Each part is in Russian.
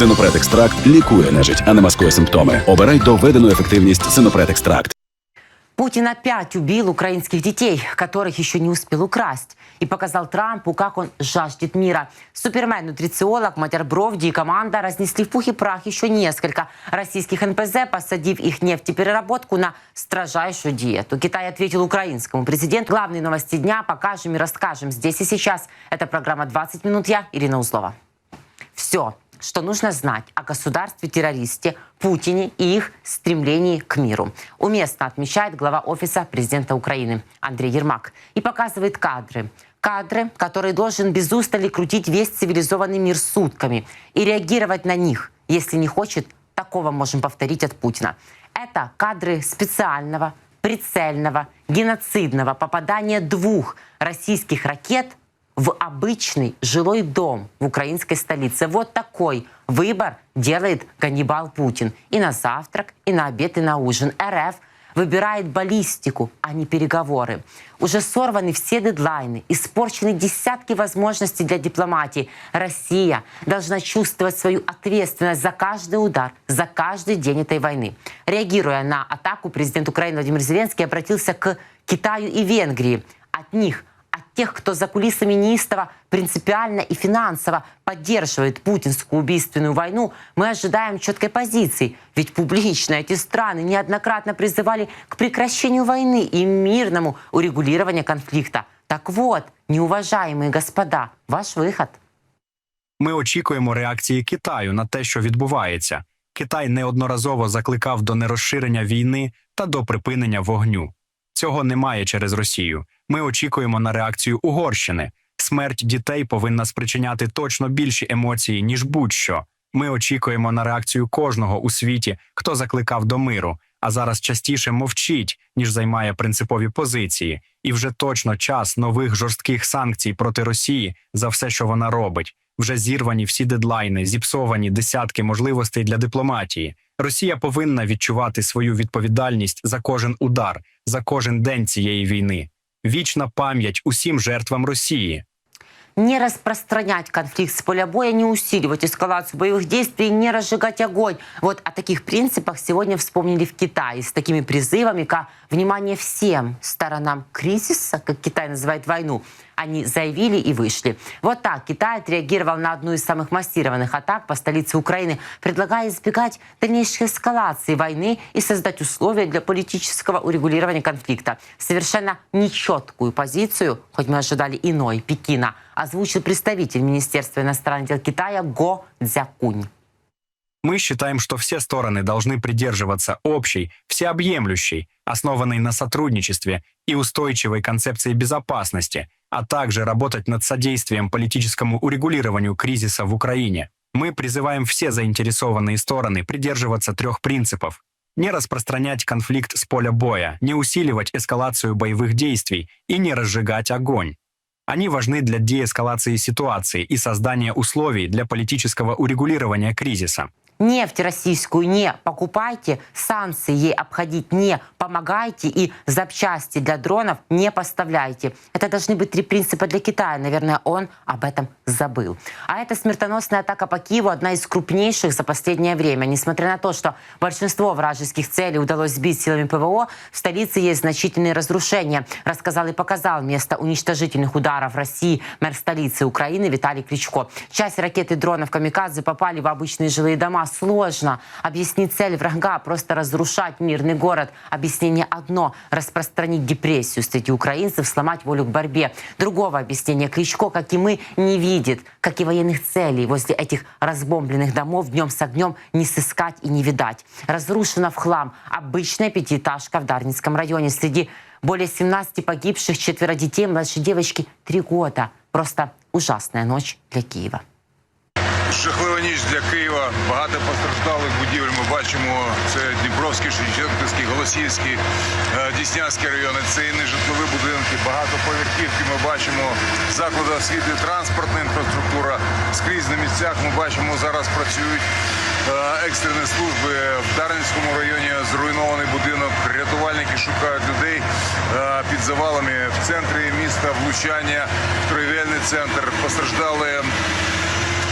Синопред екстракт лікує нежить, а не маскує симптоми. Обирай доведену ефективність Синопред екстракт. Путин опять убил украинских детей, которых еще не успел украсть, и показал Трампу, как он жаждет мира. Супермен, нутрициолог, Матер Бровди и команда разнесли в пух и прах еще несколько российских НПЗ, посадив их нефтепереработку на строжайшую диету. Китай ответил украинскому президенту. Главные новости дня покажем и расскажем здесь и сейчас. Это программа «20 минут». Я, Ирина Узлова. Все, что нужно знать о государстве-террористе Путине и их стремлении к миру. Уместно отмечает глава Офиса президента Украины Андрей Ермак и показывает кадры. Кадры, которые должен без устали крутить весь цивилизованный мир сутками и реагировать на них. Если не хочет, такого можем повторить от Путина. Это кадры специального, прицельного, геноцидного попадания двух российских ракет – в обычный жилой дом в украинской столице. Вот такой выбор делает Ганнибал Путин. И на завтрак, и на обед, и на ужин. РФ выбирает баллистику, а не переговоры. Уже сорваны все дедлайны, испорчены десятки возможностей для дипломатии. Россия должна чувствовать свою ответственность за каждый удар, за каждый день этой войны. Реагируя на атаку, президент Украины Владимир Зеленский обратился к Китаю и Венгрии. От них от тех, кто за кулисами неистово принципиально и финансово поддерживает путинскую убийственную войну, мы ожидаем четкой позиции. Ведь публично эти страны неоднократно призывали к прекращению войны и мирному урегулированию конфликта. Так вот, неуважаемые господа, ваш выход. Ми очікуємо реакції Китаю на те, що відбувається. Китай неодноразово закликав до нерозширення війни та до припинення вогню. Цього немає через Росію. Ми очікуємо на реакцію Угорщини. Смерть дітей повинна спричиняти точно більші емоції, ніж будь-що. Ми очікуємо на реакцію кожного у світі, хто закликав до миру, а зараз частіше мовчить, ніж займає принципові позиції, і вже точно час нових жорстких санкцій проти Росії за все, що вона робить. Вже зірвані всі дедлайни, зіпсовані десятки можливостей для дипломатії. Росія повинна відчувати свою відповідальність за кожен удар, за кожен день цієї війни. Вічна пам'ять усім жертвам Росії. не распространять конфликт с поля боя, не усиливать эскалацию боевых действий, не разжигать огонь. Вот о таких принципах сегодня вспомнили в Китае с такими призывами, как внимание всем сторонам кризиса, как Китай называет войну, они заявили и вышли. Вот так Китай отреагировал на одну из самых массированных атак по столице Украины, предлагая избегать дальнейшей эскалации войны и создать условия для политического урегулирования конфликта. Совершенно нечеткую позицию, хоть мы ожидали иной, Пекина, озвучил представитель Министерства иностранных дел Китая Го Цзякунь. Мы считаем, что все стороны должны придерживаться общей, всеобъемлющей, основанной на сотрудничестве и устойчивой концепции безопасности, а также работать над содействием политическому урегулированию кризиса в Украине. Мы призываем все заинтересованные стороны придерживаться трех принципов. Не распространять конфликт с поля боя, не усиливать эскалацию боевых действий и не разжигать огонь. Они важны для деэскалации ситуации и создания условий для политического урегулирования кризиса. Нефть российскую не покупайте, санкции ей обходить не помогайте и запчасти для дронов не поставляйте. Это должны быть три принципа для Китая. Наверное, он об этом забыл. А эта смертоносная атака по Киеву одна из крупнейших за последнее время. Несмотря на то, что большинство вражеских целей удалось сбить силами ПВО, в столице есть значительные разрушения. Рассказал и показал место уничтожительных ударов России мэр столицы Украины Виталий Кличко. Часть ракет и дронов «Камикадзе» попали в обычные жилые дома сложно. Объяснить цель врага, просто разрушать мирный город. Объяснение одно – распространить депрессию среди украинцев, сломать волю к борьбе. Другого объяснения Кличко, как и мы, не видит. Как и военных целей возле этих разбомбленных домов днем с огнем не сыскать и не видать. Разрушена в хлам обычная пятиэтажка в Дарницком районе. Среди более 17 погибших, четверо детей, младшей девочки – три года. Просто ужасная ночь для Киева. Жахлива ніч для Києва. Багато постраждалих будівель. Ми бачимо це Дніпровський, Шевченківський, Голосіївський, е, Діснянський райони. Це і нежитлові будинки, багатоповерхівки. Ми бачимо заклади освіти, транспортна інфраструктура. Скрізь на місцях ми бачимо зараз працюють е, екстрені служби в Дарницькому районі. Зруйнований будинок. Рятувальники шукають людей е, під завалами в центрі міста. Влучання, торгівельний центр. Постраждали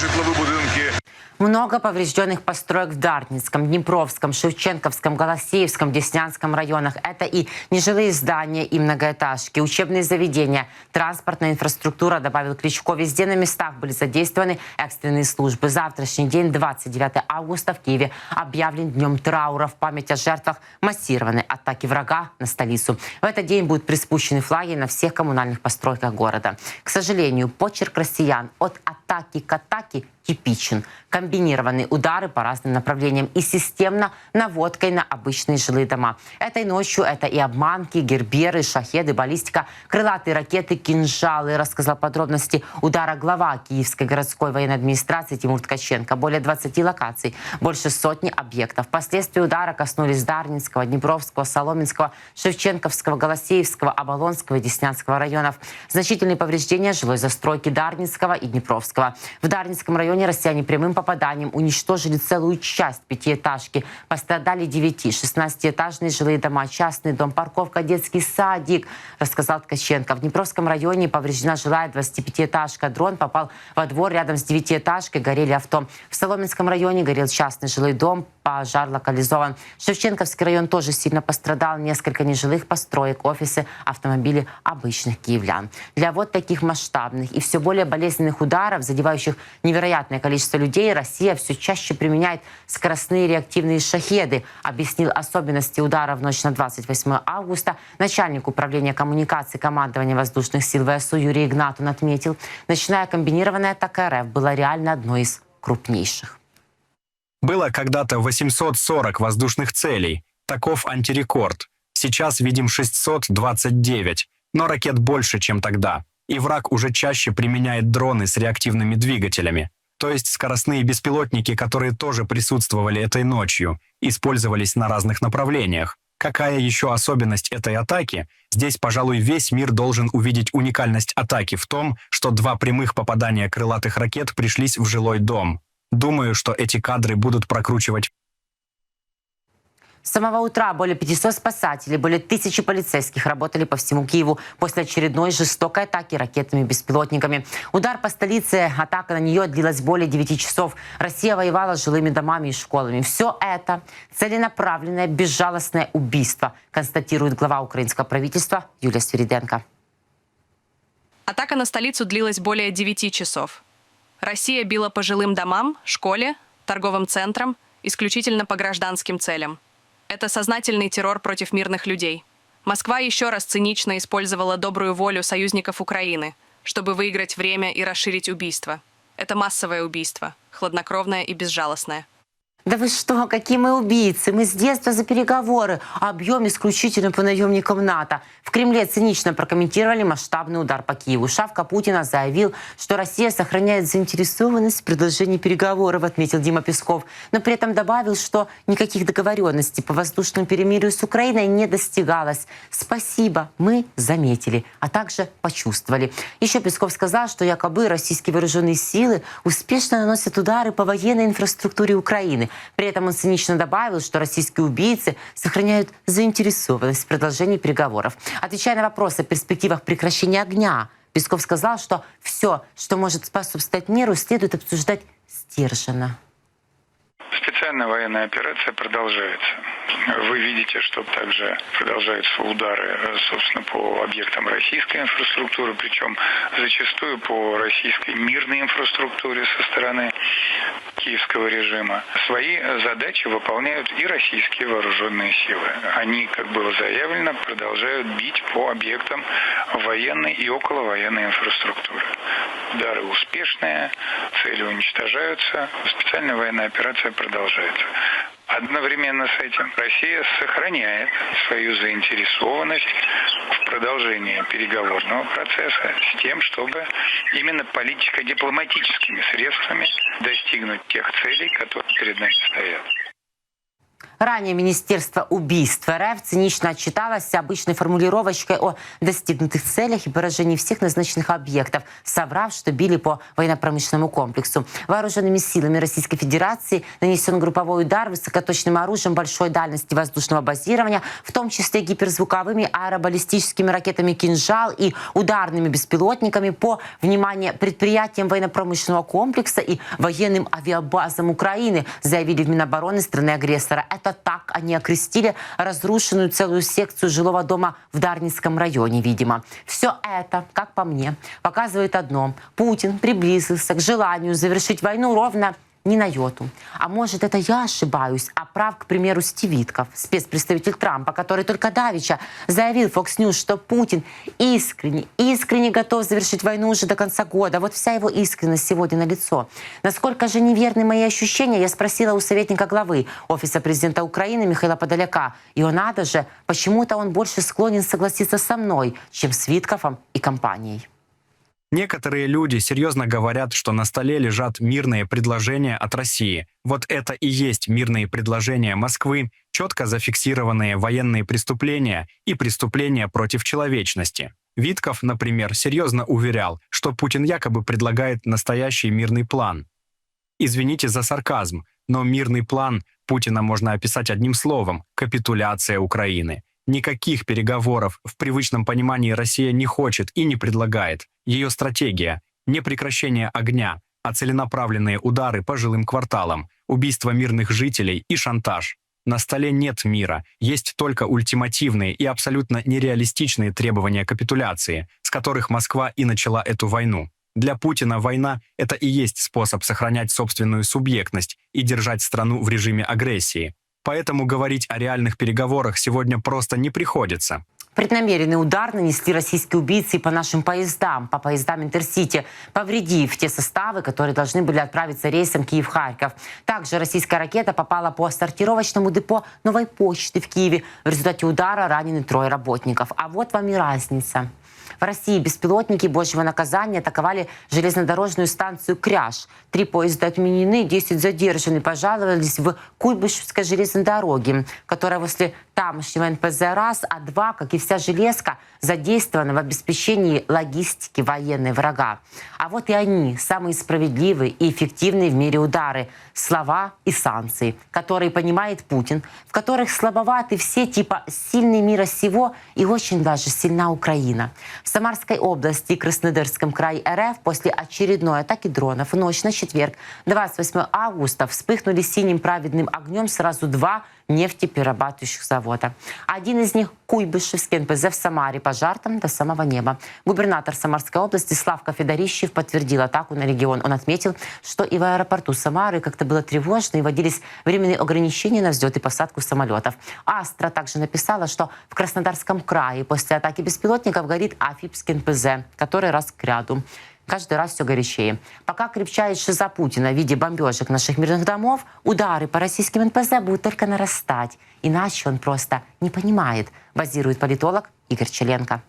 житлові будинки. Много поврежденных построек в Дарницком, Днепровском, Шевченковском, Голосеевском, Деснянском районах. Это и нежилые здания, и многоэтажки, учебные заведения, транспортная инфраструктура, добавил Кличко. Везде на местах были задействованы экстренные службы. Завтрашний день, 29 августа, в Киеве объявлен днем траура в память о жертвах массированной атаки врага на столицу. В этот день будут приспущены флаги на всех коммунальных постройках города. К сожалению, почерк россиян от атаки к атаке типичен. Комбинированные удары по разным направлениям и системно наводкой на обычные жилые дома. Этой ночью это и обманки, герберы, шахеды, баллистика, крылатые ракеты, кинжалы. Рассказал подробности удара глава Киевской городской военной администрации Тимур Ткаченко. Более 20 локаций, больше сотни объектов. Последствия удара коснулись Дарнинского, Днепровского, Соломенского, Шевченковского, Голосеевского, Оболонского и Деснянского районов. Значительные повреждения жилой застройки Дарнинского и Днепровского. В Дарнинском районе россияне прямым попаданием уничтожили целую часть пятиэтажки. Пострадали 9, 16-этажные жилые дома, частный дом, парковка, детский садик, рассказал Ткаченко. В Днепровском районе повреждена жилая 25-этажка. Дрон попал во двор рядом с девятиэтажкой, горели авто. В Соломенском районе горел частный жилой дом, пожар локализован. Шевченковский район тоже сильно пострадал. Несколько нежилых построек, офисы, автомобили обычных киевлян. Для вот таких масштабных и все более болезненных ударов, задевающих невероятное количество людей, Россия все чаще применяет скоростные реактивные шахеды, объяснил особенности удара в ночь на 28 августа. Начальник управления коммуникации командования воздушных сил ВСУ Юрий Игнатун отметил, ночная комбинированная атака РФ была реально одной из крупнейших. Было когда-то 840 воздушных целей. Таков антирекорд. Сейчас видим 629, но ракет больше, чем тогда. И враг уже чаще применяет дроны с реактивными двигателями. То есть скоростные беспилотники, которые тоже присутствовали этой ночью, использовались на разных направлениях. Какая еще особенность этой атаки? Здесь, пожалуй, весь мир должен увидеть уникальность атаки в том, что два прямых попадания крылатых ракет пришлись в жилой дом. Думаю, что эти кадры будут прокручивать С самого утра более 500 спасателей, более тысячи полицейских работали по всему Киеву после очередной жестокой атаки ракетами-беспилотниками. Удар по столице, атака на нее длилась более 9 часов. Россия воевала с жилыми домами и школами. Все это целенаправленное, безжалостное убийство, констатирует глава украинского правительства Юлия Свириденко. Атака на столицу длилась более 9 часов. Россия била по жилым домам, школе, торговым центрам, исключительно по гражданским целям. Это сознательный террор против мирных людей. Москва еще раз цинично использовала добрую волю союзников Украины, чтобы выиграть время и расширить убийство. Это массовое убийство, хладнокровное и безжалостное. Да вы что, какие мы убийцы? Мы с детства за переговоры. Объем исключительно по наемникам НАТО. В Кремле цинично прокомментировали масштабный удар по Киеву. Шавка Путина заявил, что Россия сохраняет заинтересованность в продолжении переговоров, отметил Дима Песков. Но при этом добавил, что никаких договоренностей по воздушному перемирию с Украиной не достигалось. Спасибо, мы заметили, а также почувствовали. Еще Песков сказал, что якобы российские вооруженные силы успешно наносят удары по военной инфраструктуре Украины. При этом он цинично добавил, что российские убийцы сохраняют заинтересованность в продолжении переговоров. Отвечая на вопросы о перспективах прекращения огня, Песков сказал, что все, что может способствовать миру, следует обсуждать сдержанно. Специальная военная операция продолжается. Вы видите, что также продолжаются удары, э, собственно, по объектам российской инфраструктуры, причем зачастую по российской мирной инфраструктуре со стороны киевского режима. Свои задачи выполняют и российские вооруженные силы. Они, как было заявлено, продолжают бить по объектам военной и околовоенной инфраструктуры. Удары успешные, цели уничтожаются, специальная военная операция продолжается. Одновременно с этим Россия сохраняет свою заинтересованность в продолжении переговорного процесса с тем, чтобы именно политико-дипломатическими средствами достигнуть тех целей, которые перед нами стоят. Ранее Министерство убийств РФ цинично отчиталось обычной формулировочкой о достигнутых целях и поражении всех назначенных объектов, соврав, что били по военно-промышленному комплексу. Вооруженными силами Российской Федерации нанесен групповой удар высокоточным оружием большой дальности воздушного базирования, в том числе гиперзвуковыми аэробаллистическими ракетами «Кинжал» и ударными беспилотниками по, внимание, предприятиям военно-промышленного комплекса и военным авиабазам Украины, заявили в Минобороны страны-агрессора. Это так они окрестили разрушенную целую секцию жилого дома в Дарницком районе, видимо. Все это, как по мне, показывает одно. Путин приблизился к желанию завершить войну ровно ни на йоту. А может, это я ошибаюсь, прав, к примеру, Стивитков, спецпредставитель Трампа, который только давеча заявил Fox News, что Путин искренне, искренне готов завершить войну уже до конца года. Вот вся его искренность сегодня на лицо. Насколько же неверны мои ощущения, я спросила у советника главы Офиса президента Украины Михаила Подоляка. И он надо же, почему-то он больше склонен согласиться со мной, чем с Виткофом и компанией. Некоторые люди серьезно говорят, что на столе лежат мирные предложения от России. Вот это и есть мирные предложения Москвы, четко зафиксированные военные преступления и преступления против человечности. Витков, например, серьезно уверял, что Путин якобы предлагает настоящий мирный план. Извините за сарказм, но мирный план Путина можно описать одним словом – капитуляция Украины. Никаких переговоров в привычном понимании Россия не хочет и не предлагает. Ее стратегия – не прекращение огня, а целенаправленные удары по жилым кварталам, убийство мирных жителей и шантаж. На столе нет мира, есть только ультимативные и абсолютно нереалистичные требования капитуляции, с которых Москва и начала эту войну. Для Путина война – это и есть способ сохранять собственную субъектность и держать страну в режиме агрессии. Поэтому говорить о реальных переговорах сегодня просто не приходится. Преднамеренный удар нанесли российские убийцы по нашим поездам, по поездам Интерсити, повредив те составы, которые должны были отправиться рейсом Киев-Харьков. Также российская ракета попала по сортировочному депо Новой почты в Киеве. В результате удара ранены трое работников. А вот вам и разница. В России беспилотники божьего наказания атаковали железнодорожную станцию Кряж. Три поезда отменены, 10 задержаны, пожаловались в Куйбышевской железной дороге, которая возле тамошнего НПЗ РАС, а два, как и вся железка, задействованы в обеспечении логистики военной врага. А вот и они, самые справедливые и эффективные в мире удары. Слова и санкции, которые понимает Путин, в которых слабоваты все типа «сильный мира сего» и очень даже «сильна Украина». Самарской области и Краснодарском крае РФ после очередной атаки дронов в ночь на четверг, 28 августа, вспыхнули синим праведным огнем сразу два нефтеперерабатывающих завода. Один из них – Куйбышевский НПЗ в Самаре, пожар до самого неба. Губернатор Самарской области Славка Федорищев подтвердил атаку на регион. Он отметил, что и в аэропорту Самары как-то было тревожно и вводились временные ограничения на взлет и посадку самолетов. Астра также написала, что в Краснодарском крае после атаки беспилотников горит Афипский НПЗ, который раз к ряду каждый раз все горячее. Пока крепчает шиза Путина в виде бомбежек наших мирных домов, удары по российским НПЗ будут только нарастать. Иначе он просто не понимает, базирует политолог Игорь Челенко.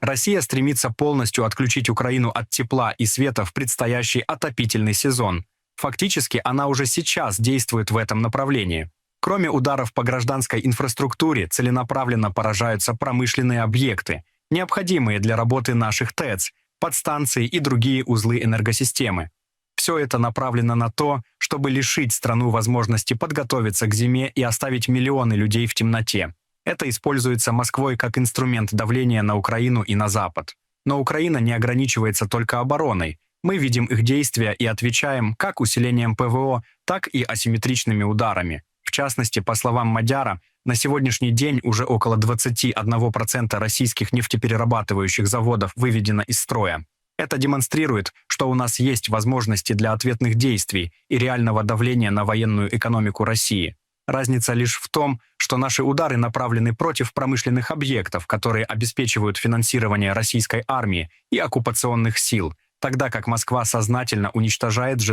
Россия стремится полностью отключить Украину от тепла и света в предстоящий отопительный сезон. Фактически она уже сейчас действует в этом направлении. Кроме ударов по гражданской инфраструктуре, целенаправленно поражаются промышленные объекты, необходимые для работы наших ТЭЦ, подстанции и другие узлы энергосистемы. Все это направлено на то, чтобы лишить страну возможности подготовиться к зиме и оставить миллионы людей в темноте. Это используется Москвой как инструмент давления на Украину и на Запад. Но Украина не ограничивается только обороной. Мы видим их действия и отвечаем как усилением ПВО, так и асимметричными ударами. В частности, по словам Мадяра, на сегодняшний день уже около 21% российских нефтеперерабатывающих заводов выведено из строя. Это демонстрирует, что у нас есть возможности для ответных действий и реального давления на военную экономику России. Разница лишь в том, что наши удары направлены против промышленных объектов, которые обеспечивают финансирование российской армии и оккупационных сил, тогда как Москва сознательно уничтожает жилые